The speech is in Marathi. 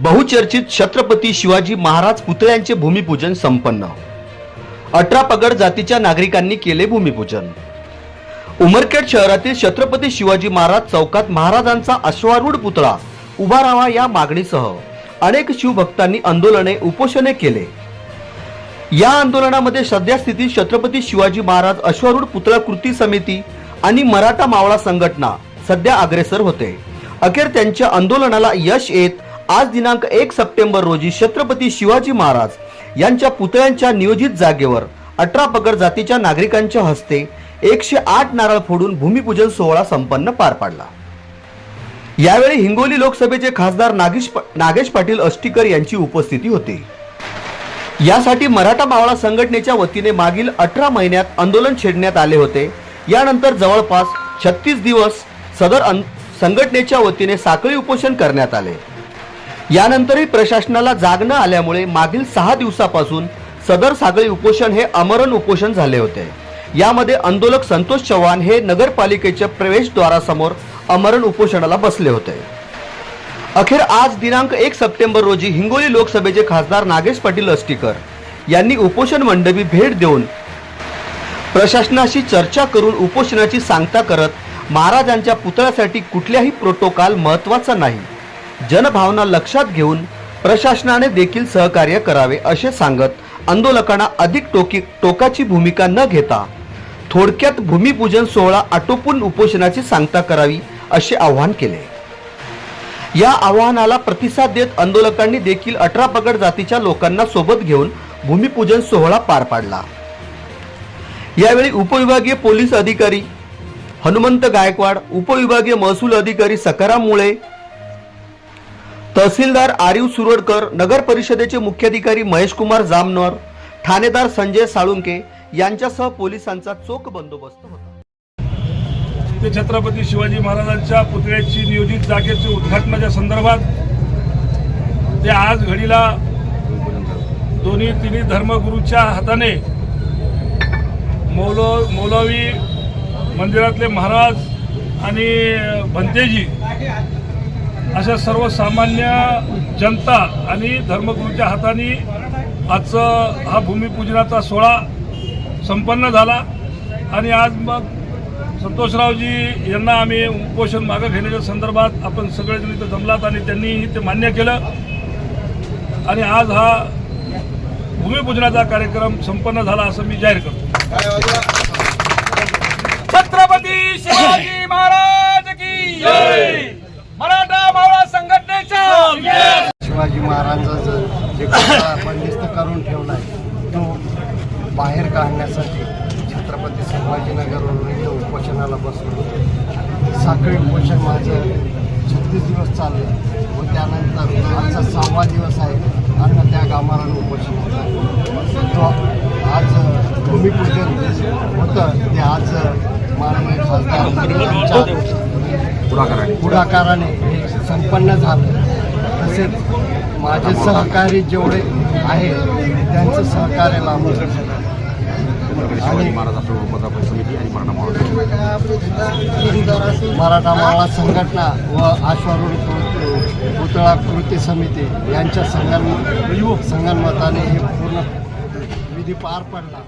बहुचर्चित छत्रपती शिवाजी महाराज पुतळ्यांचे भूमिपूजन संपन्न. अठरा पगड जातीच्या नागरिकांनी केले भूमिपूजन. उमरखेड शहरातील छत्रपती शिवाजी महाराज चौकात महाराजांचा अश्वारूढ पुतळा उभा राहावा या मागणीसह अनेक शिवभक्तांनी आंदोलने उपोषणे केले. या आंदोलनामध्ये सध्या स्थितीत छत्रपती शिवाजी महाराज अश्वारूढ पुतळा कृती समिती आणि मराठा मावळा संघटना सध्या अग्रेसर होते. अखेर त्यांच्या आंदोलनाला यश येत आज दिनांक एक सप्टेंबर रोजी छत्रपती शिवाजी महाराज यांच्या पुतळ्यांच्या नियोजित जागेवर अठरा पगड जातीच्या नागरिकांच्या हस्ते एकशे आठ नारळ फोडून भूमिपूजन सोहळा संपन्न पार पाडला. यावेळी हिंगोली लोकसभेचे खासदार नागेश नागेश पाटील अष्टीकर यांची उपस्थिती होती. यासाठी मराठा मावळा संघटनेच्या वतीने मागील अठरा महिन्यात आंदोलन छेडण्यात आले होते. यानंतर जवळपास छत्तीस दिवस सदर अन- संघटनेच्या वतीने साखळी उपोषण करण्यात आले. यानंतरही प्रशासनाला जाग न आल्यामुळे मागील सहा दिवसापासून सदर सागळी उपोषण हे अमरण उपोषण झाले होते. यामध्ये आंदोलक संतोष चव्हाण हे नगरपालिकेच्या प्रवेशद्वारासमोर अमरण उपोषणाला बसले होते. अखेर आज दिनांक एक सप्टेंबर रोजी हिंगोली लोकसभेचे खासदार नागेश पाटील अस्टीकर यांनी उपोषण मंडपी भेट देऊन प्रशासनाशी चर्चा करून उपोषणाची सांगता करत महाराजांच्या पुतळ्यासाठी कुठल्याही प्रोटोकॉल महत्त्वाचा नाही. जनभावना लक्षात घेऊन प्रशासनाने देखील सहकार्य करावे असे सांगत आंदोलकांना अधिक टोकी टोकाची भूमिका न घेता थोडक्यात भूमिपूजन सोहळा आटोपून उपोषणाची सांगता करावी असे आवाहन केले. या आवाहनाला प्रतिसाद देत आंदोलकांनी देखील अठरा पगड जातीच्या लोकांना सोबत घेऊन भूमिपूजन सोहळा पार पाडला. यावेळी उपविभागीय पोलीस अधिकारी हनुमंत गायकवाड उपविभागीय महसूल अधिकारी सकाराम मुळे तहसीलदार आरिव सुरडकर नगर परिषदेचे मुख्याधिकारी महेश कुमार जामनर ठाणेदार संजय साळुंके यांच्यासह पोलिसांचा चोख बंदोबस्त होता. ते छत्रपती शिवाजी महाराजांच्या पुतळ्याची नियोजित जागेचे उद्घाटनाच्या संदर्भात ते आज घडीला दोन्ही तिन्ही धर्मगुरूच्या हाताने मौलो मौलवी मंदिरातले महाराज आणि भंतेजी अशा सर्वसामान्य जनता आणि धर्मगुरूच्या हाताने आजचं हा भूमिपूजनाचा सोहळा संपन्न झाला. आणि आज मग संतोषरावजी यांना आम्ही उपोषण मागं घेण्याच्या संदर्भात आपण सगळेजण इथं जमलात आणि त्यांनीही ते मान्य केलं. आणि आज हा भूमिपूजनाचा कार्यक्रम संपन्न झाला असं मी जाहीर करतो छत्रपती शिवाजी महाराज की जय मराठा मावळा संघटनेच्या महाराजांचं जे बंदिस्त करून ठेवला आहे तो बाहेर काढण्यासाठी छत्रपती संभाजीनगरवरून इथं उपोषणाला बसलो साखळी उपोषण माझं छत्तीस दिवस चाललं. व त्यानंतर आजचा सहावा दिवस आहे अन्न त्या गामारानं उपोषण तो आज भूमिपूजन होतं. ते आज माननीय खासदार पुढाकाराने हे संपन्न झालं. माझे सहकारी जेवढे आहे त्यांचं सहकार्य लाभलं. मराठा मावळा. संघटना व आश्वारूढ पुतळा कृती समिती यांच्या संगन संगनमताने हे पूर्ण विधी पार पडला.